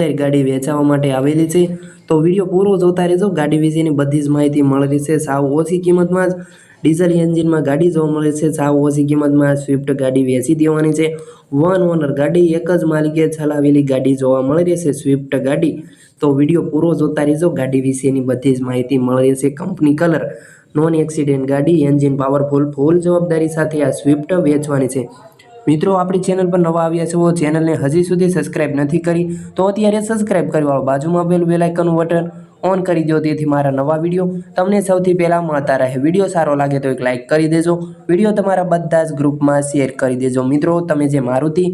ગાડી વેચાવા માટે આવેલી છે. તો વીડિયો પૂરો જોતા રહેજો. ગાડી વિશેની બધી જ માહિતી મળેલી છે. સાવ ઓછી કિંમતમાં જ ડીઝલ એન્જિનમાં ગાડી જોવા મળે છે. સાવ ઓછી કિંમતમાં સ્વિફ્ટ ગાડી વેચી દેવાની છે. વન ઓનર ગાડી, એક જ માલિકે ચલાવેલી ગાડી જોવા મળી રહેશે. સ્વિફ્ટ ગાડી. તો વીડિયો પૂરો જોતા રહેજો. ગાડી વિશેની બધી જ માહિતી મળી રહેશે. કંપની કલર, નોન એક્સિડેન્ટ ગાડી, એન્જિન પાવરફુલ, ફૂલ જવાબદારી સાથે આ સ્વિફ્ટ વેચવાની છે. મિત્રો, આપણી ચેનલ પર નવા આવ્યા છો ચેનલને હજી સુધી સબસ્ક્રાઇબ નથી કરી, તો અત્યારે સબસ્ક્રાઇબ કરી વાળો બાજુમાં પેલું બેલ આઇકનનું બટન ઓન કરી દો, તેથી મારા નવા વીડિયો તમને સૌથી પહેલાં મળતા રહે. વીડિયો સારો લાગે તો એક લાઇક કરી દેજો, વીડિયો તમારા બધા જ ગ્રુપમાં શેર કરી દેજો. મિત્રો, તમે જે મારુતિ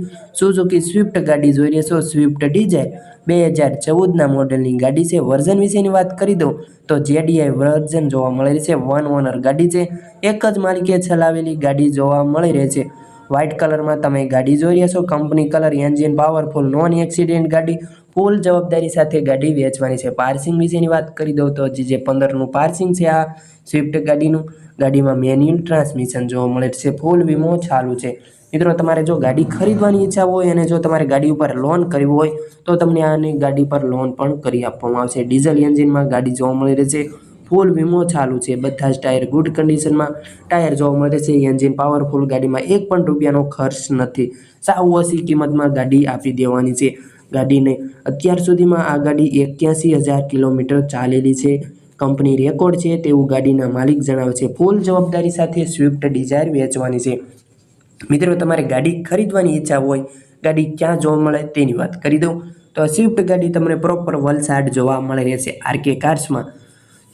સુઝુકી સ્વિફ્ટ ગાડી જોઈ રહ્યા છો સ્વિફ્ટ ડિઝાયર બે હજાર ચૌદના મોડેલની ગાડી છે. વર્ઝન વિશેની વાત કરી દઉં, તો જેડીઆઈ વર્ઝન જોવા મળી છે. વન ઓનર ગાડી છે. એક જ માલિકે ચલાવેલી ગાડી જોવા મળી રહે છે. વ્હાઇટ કલરમાં તમે ગાડી જોઈ રહ્યા છો. Company colour engine powerful non accident ગાડી. ફૂલ જવાબદારી સાથે ગાડી વેચવાની છે. પાર્સિંગ વિશેની વાત કરી દઉં તો હજી જે પંદરનું પાર્સિંગ છે આ સ્વિફ્ટ ગાડીનું, ગાડીમાં મેન્યુઅલ ટ્રાન્સમિશન જોવા મળે છે. ફૂલ વીમો ચાલુ છે. મિત્રો, તમારે જો ગાડી ખરીદવાની ઈચ્છા હોય અને જો તમારે ગાડી ઉપર લોન કરવી હોય, તો તમને આની ગાડી પર લોન પણ કરી આપવામાં આવશે. ડીઝલ એન્જિનમાં ગાડી જોવા મળી રહે છે. ફૂલ વીમો ચાલુ છે. બધા જ ટાયર ગુડ કન્ડિશનમાં. ટાયર જોવા મળે છે એન્જિન પાવરફુલ ગાડીમાં એક પણ રૂપિયાનો ખર્ચ નથી. સાવ ઓછી કિંમતમાં ગાડી આપી દેવાની છે. ગાડીને અત્યાર સુધીમાં આ ગાડી એક્યાસી હજાર કિલોમીટર ચાલેલી છે. કંપની રેકોર્ડ છે, તેવું ગાડીના માલિક જણાવે છે. ફૂલ જવાબદારી સાથે સ્વિફ્ટ ડિઝાયર વેચવાની છે. મિત્રો, તમારે ગાડી ખરીદવાની ઈચ્છા હોય, ગાડી ક્યાં જોવા મળે તેની વાત કરી દઉં. તો સ્વિફ્ટ ગાડી તમને પ્રોપર વલસાડ જોવા મળે રહેશે. આરકે કાર્સમાં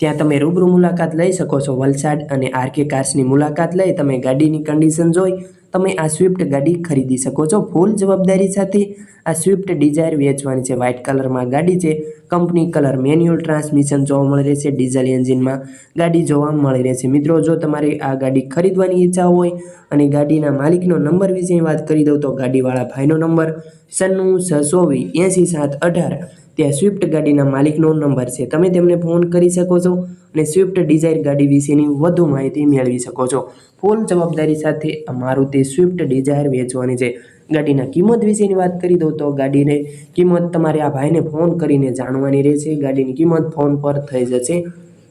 ત્યાં તમે રૂબરૂ મુલાકાત લઈ શકો છો. વલસાડ અને આરકે કાર્સની મુલાકાત લઈ તમે ગાડીની કન્ડિશન જોઈ તમે આ સ્વિફ્ટ ગાડી ખરીદી શકો છો. ફૂલ જવાબદારી સાથે આ સ્વિફ્ટ ડિઝાયર વેચવાની છે. વ્હાઇટ કલરમાં ગાડી છે. કંપની કલર મેન્યુઅલ ટ્રાન્સમિશન જોવા મળી રહેશે. ડીઝલ એન્જિનમાં ગાડી જોવા મળી રહેશે. મિત્રો, જો તમારે આ ગાડી ખરીદવાની ઈચ્છા હોય અને ગાડીના માલિકનો નંબર વિશે વાત કરી દઉં તો ગાડીવાળા ભાઈનો નંબર સન્નું છસો વી એંસી સાત અઢાર ત્યાં સ્વિફ્ટ ગાડીના માલિકનો નંબર છે. તમે તેમને ફોન કરી શકો છો અને સ્વિફ્ટ ડિઝાયર ગાડી વિશેની વધુ માહિતી મેળવી શકો છો. ફૂલ જવાબદારી સાથે અમારું મારુતિ સ્વિફ્ટ ડિઝાયર વેચવાની છે. ગાડીના કિંમત વિશેની વાત કરી દઉં તો ગાડીને કિંમત તમારે આ ભાઈને ફોન કરીને જાણવાની રહેશે. ગાડીની કિંમત ફોન પર થઈ જશે.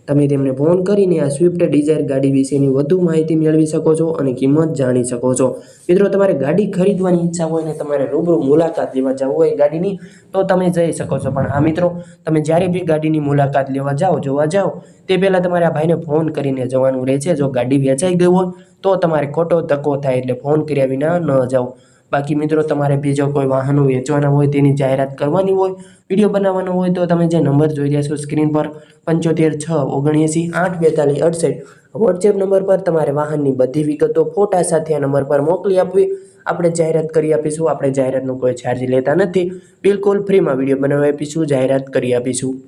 તમે તેમને ફોન કરીને આ સ્વિફ્ટ ડિઝાયર ગાડી વિશેની વધુ માહિતી મેળવી શકો છો અને કિંમત જાણી શકો છો. મિત્રો, તમારે ગાડી ખરીદવાની ઈચ્છા હોય ને તમારે રૂબરૂ મુલાકાત લેવા જવું હોય ગાડીની, તો તમે જઈ શકો છો. પણ આ મિત્રો, તમે જ્યારે બી ગાડીની મુલાકાત લેવા જાઓ, જોવા જાઓ, તે પહેલાં તમારે આ ભાઈને ફોન કરીને જવાનું રહે છે જો ગાડી વેચાઈ ગઈ હોય, તો તમારે ખોટો ધક્કો થાય એટલે ફોન કર્યા વિના ન જાઓ. બાકી મિત્રો, તમારે બીજો કોઈ વાહનો વેચવાના હોય તેની જાહેરાત કરવાની હોય, વીડિયો બનાવવાનો હોય, તો તમે જે નંબર જોઈ રહ્યા છો સ્ક્રીન પર, પંચોતેર છ ઓગણએંસી આઠ બેતાલીસ અડસઠ, વોટ્સએપ નંબર પર તમારે વાહનની બધી વિગતો ફોટા સાથે આ નંબર પર મોકલી આપવી. આપણે જાહેરાત કરી આપીશું, આપણે જાહેરાતનો કોઈ ચાર્જ લેતા નથી. બિલકુલ ફ્રીમાં વીડિયો બનાવી આપીશું, જાહેરાત કરી આપીશું.